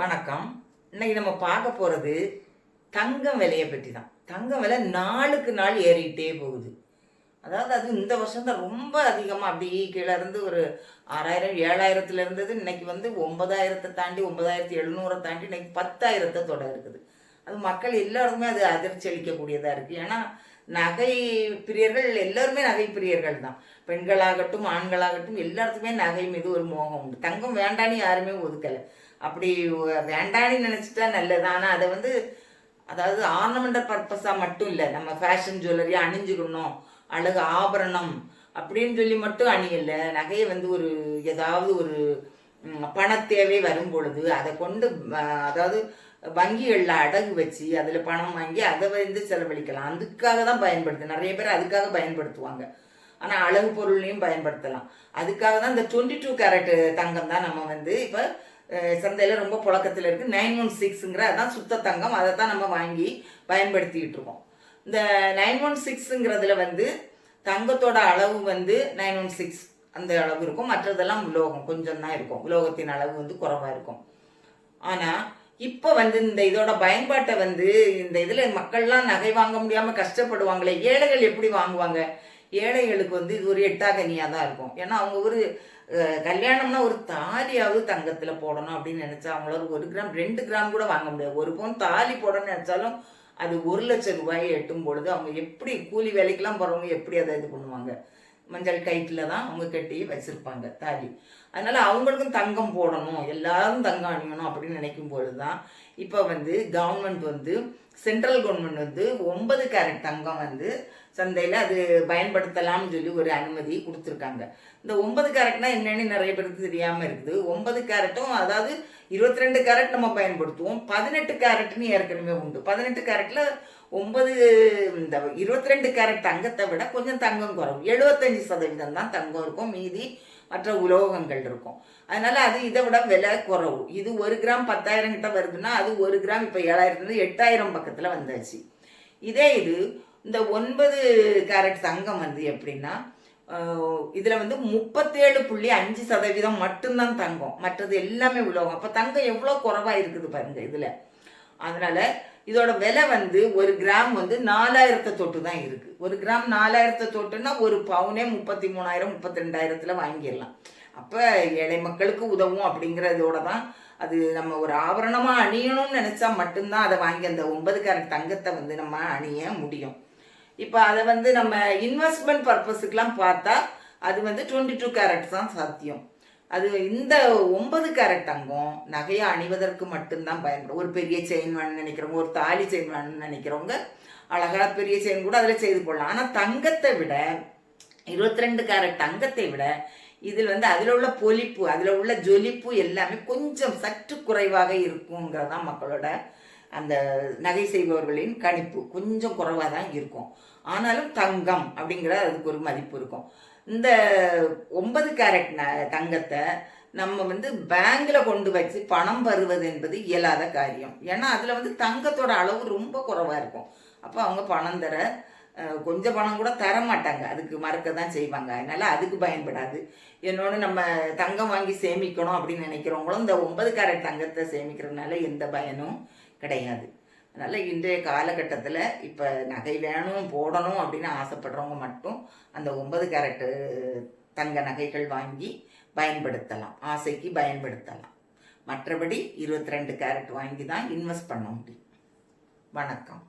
வணக்கம். இன்னைக்கு நம்ம பார்க்க போகிறது தங்கம் விலையை பற்றி தான் தங்கம் விலை நாளுக்கு நாள் ஏறிக்கிட்டே போகுது. அதாவது அது இந்த வருஷம் தான் ரொம்ப அதிகமாக அப்படியே கீழே இருந்து ஒரு ஆறாயிரம் ஏழாயிரத்துல இருந்தது. இன்னைக்கு வந்து ஒன்பதாயிரத்தை தாண்டி ஒன்பதாயிரத்தி எழுநூறை தாண்டி இன்னைக்கு பத்தாயிரத்தை தொட இருக்குது. அது மக்கள் எல்லாருக்குமே அது அதிர்ச்சி அளிக்கக்கூடியதாக இருக்குது ஏன்னா நகை பிரியர்கள் எல்லாருமே நகை பிரியர்கள் தான் பெண்களாகட்டும் ஆண்களாகட்டும் எல்லாத்துக்குமே நகை மீது ஒரு மோகம் உண்டு. தங்கம் வேண்டான்னு யாருமே ஒதுக்கலை. அப்படி வேண்டான்னு நினச்சிட்டா நல்லது. ஆனால் அதை வந்து அதாவது ஆர்னமெண்டல் பர்பஸாக மட்டும் இல்லை. நம்ம ஃபேஷன் ஜுவல்லரி அணிஞ்சுக்கணும். அழகு ஆபரணம் அப்படின்னு சொல்லி மட்டும் அணியலை. நகையை வந்து ஒரு ஏதாவது ஒரு பண பணத்தேவை வரும் பொழுது அதை கொண்டு அதாவது வங்கிகளில் அடகு வச்சு அதில் பணம் வாங்கி அதை வந்து செலவழிக்கலாம். அதுக்காக தான் பயன்படுத்து நிறைய பேர் அதுக்காக பயன்படுத்துவாங்க. ஆனால் அழகு பொருளையும் பயன்படுத்தலாம். அதுக்காக தான் இந்த டுவெண்ட்டி டூ கேரட் தங்கம் தான் நம்ம வந்து இப்போ சந்தையில் ரொம்ப புழக்கத்தில் இருக்குது நைன் ஒன் சிக்ஸுங்கிற அதான் சுத்த தங்கம். அதை தான் நம்ம வாங்கி பயன்படுத்திக்கிட்டு இருக்கோம். இந்த நைன் ஒன் சிக்ஸுங்கிறதுல வந்து தங்கத்தோட அளவு வந்து நைன் ஒன் சிக்ஸ் அந்த அளவு இருக்கும். மற்றதெல்லாம் உலோகம் கொஞ்சம் தான் இருக்கும். உலோகத்தின் அளவு வந்து குறைவாக இருக்கும். ஆனால் இப்போ வந்து இந்த இதோட பயன்பாட்டை வந்து இந்த இதில் மக்கள்லாம் நகை வாங்க முடியாமல் கஷ்டப்படுவாங்களே ஏழைகள் எப்படி வாங்குவாங்க? ஏழைகளுக்கு வந்து இது ஒரு எட்டாகனியாக தான் இருக்கும். ஏன்னா அவங்க ஒரு கல்யாணம்னா ஒரு தாலியாவது தங்கத்தில் போடணும் அப்படின்னு நினச்சா அவங்களால ஒரு கிராம் ரெண்டு கிராம் கூட வாங்க முடியாது. ஒரு பவுன் தாலி போடணும்னு நினச்சாலும் அது ஒரு லட்சம் ரூபாயை எட்டும் பொழுது அவங்க எப்படி கூலி வேலைக்கெல்லாம் போகிறவங்க எப்படி அதை இது பண்ணுவாங்க? மஞ்சள் கயிற்றில் தான் அவங்க கட்டி வச்சுருப்பாங்க தாலி. அதனால் அவங்களுக்கும் தங்கம் போடணும் எல்லாரும் தங்கம் அணியணும் அப்படின்னு நினைக்கும் பொழுது தான் இப்போ வந்து கவர்மெண்ட் வந்து சென்ட்ரல் கவர்மெண்ட் வந்து ஒன்பது கேரட் தங்கம் வந்து சந்தையில் அது பயன்படுத்தலாம்னு சொல்லி ஒரு அனுமதி கொடுத்துருக்காங்க. இந்த ஒன்பது கேரட்னா என்னென்னு நிறைய பேருக்கு தெரியாமல் இருக்குது. ஒன்பது கேரட்டும் அதாவது இருபத்தி ரெண்டு கேரட் நம்ம பயன்படுத்துவோம். பதினெட்டு கேரட்னு ஏற்கனவே உண்டு. பதினெட்டு கேரட்டில் ஒன்பது இந்த இருபத்தி ரெண்டு கேரட் தங்கத்தை விட கொஞ்சம் தங்கம் குறைவு. எழுபத்தஞ்சு சதவீதம் தான் தங்கம் இருக்கும். மீதி மற்ற உலோகங்கள் இருக்கும். அதனால் அது இதை விட விலை குறவும் இது ஒரு கிராம் பத்தாயிரம் கிட்ட வருதுன்னா அது ஒரு கிராம் இப்போ ஏழாயிரத்துலேருந்து எட்டாயிரம் பக்கத்தில் வந்தாச்சு. இதே இது இந்த ஒன்பது கேரட் தங்கம் வந்து எப்படின்னா இதில் வந்து முப்பத்தேழு புள்ளி அஞ்சு சதவீதம் மட்டும்தான் தங்கம். மற்றது எல்லாமே உலோகம். அப்போ தங்கம் எவ்வளோ குறவாக இருக்குது பாருங்கள் இதில். அதனால் இதோட விலை வந்து ஒரு கிராம் வந்து நாலாயிரத்தை தொட்டு தான் இருக்கு. ஒரு கிராம் நாலாயிரத்தை தொட்டுன்னா ஒரு பவுனே முப்பத்தி மூணாயிரம் முப்பத்தி ரெண்டாயிரத்துல வாங்கிடலாம். அப்ப ஏழை மக்களுக்கு உதவும் அப்படிங்கிறதோட தான் அது நம்ம ஒரு ஆபரணமா அணியணும்னு நினைச்சா மட்டும்தான் அதை வாங்கி அந்த ஒன்பது கேரட் தங்கத்தை வந்து நம்ம அணிய முடியும். இப்போ அதை வந்து நம்ம இன்வெஸ்ட்மெண்ட் பர்பஸுக்கெலாம் பார்த்தா அது வந்து டுவெண்ட்டி டூ கேரட் தான் சாத்தியம். அது இந்த ஒன்பது கேரட் தங்கம் நகையை அணிவதற்கு மட்டும்தான் பயன்படும். ஒரு பெரிய செயின் வேணும்னு நினைக்கிறவங்க ஒரு தாலி செயின் வேணும்னு நினைக்கிறவங்க அழகா பெரிய செயின் கூட அதில் செய்து போடலாம். ஆனால் தங்கத்தை விட இருபத்தி ரெண்டு கேரட் தங்கத்தை விட இதில் வந்து அதில் உள்ள பொலிப்பு அதில் உள்ள ஜொலிப்பு எல்லாமே கொஞ்சம் சற்று குறைவாக இருக்குங்கிறது தான் மக்களோட அந்த நகை செய்பவர்களின் கணிப்பு. கொஞ்சம் குறைவாக தான் இருக்கும். ஆனாலும் தங்கம் அப்படிங்கிற அதுக்கு ஒரு மதிப்பு இருக்கும். இந்த ஒன்பது கேரட் ந- தங்கத்தை நம்ம வந்து பேங்க்ல கொண்டு வச்சு பணம் வருவது என்பது இயலாத காரியம். ஏன்னா அதில் வந்து தங்கத்தோட அளவு ரொம்ப குறைவாக இருக்கும். அப்போ அவங்க பணம் தர கொஞ்சம் பணம் கூட தர மாட்டாங்க. அதுக்கு மறக்க தான் செய்வாங்க. அதனால அதுக்கு பயன்படாது. என்னோட நம்ம தங்கம் வாங்கி சேமிக்கணும் அப்படின்னு நினைக்கிறவங்களும் இந்த ஒன்பது கேரட் தங்கத்தை சேமிக்கிறதுனால எந்த பயனும் கிடையாது. அதனால் இன்றைய காலகட்டத்தில் இப்போ நகை வேணும் போடணும் அப்படின்னு ஆசைப்படுறவங்க மட்டும் அந்த ஒன்பது கேரட்டு தங்க நகைகள் வாங்கி பயன்படுத்தலாம். ஆசைக்கு பயன்படுத்தலாம். மற்றபடி இருபத்தி ரெண்டு கேரட் வாங்கி தான் இன்வெஸ்ட் பண்ண முடியும். வணக்கம்.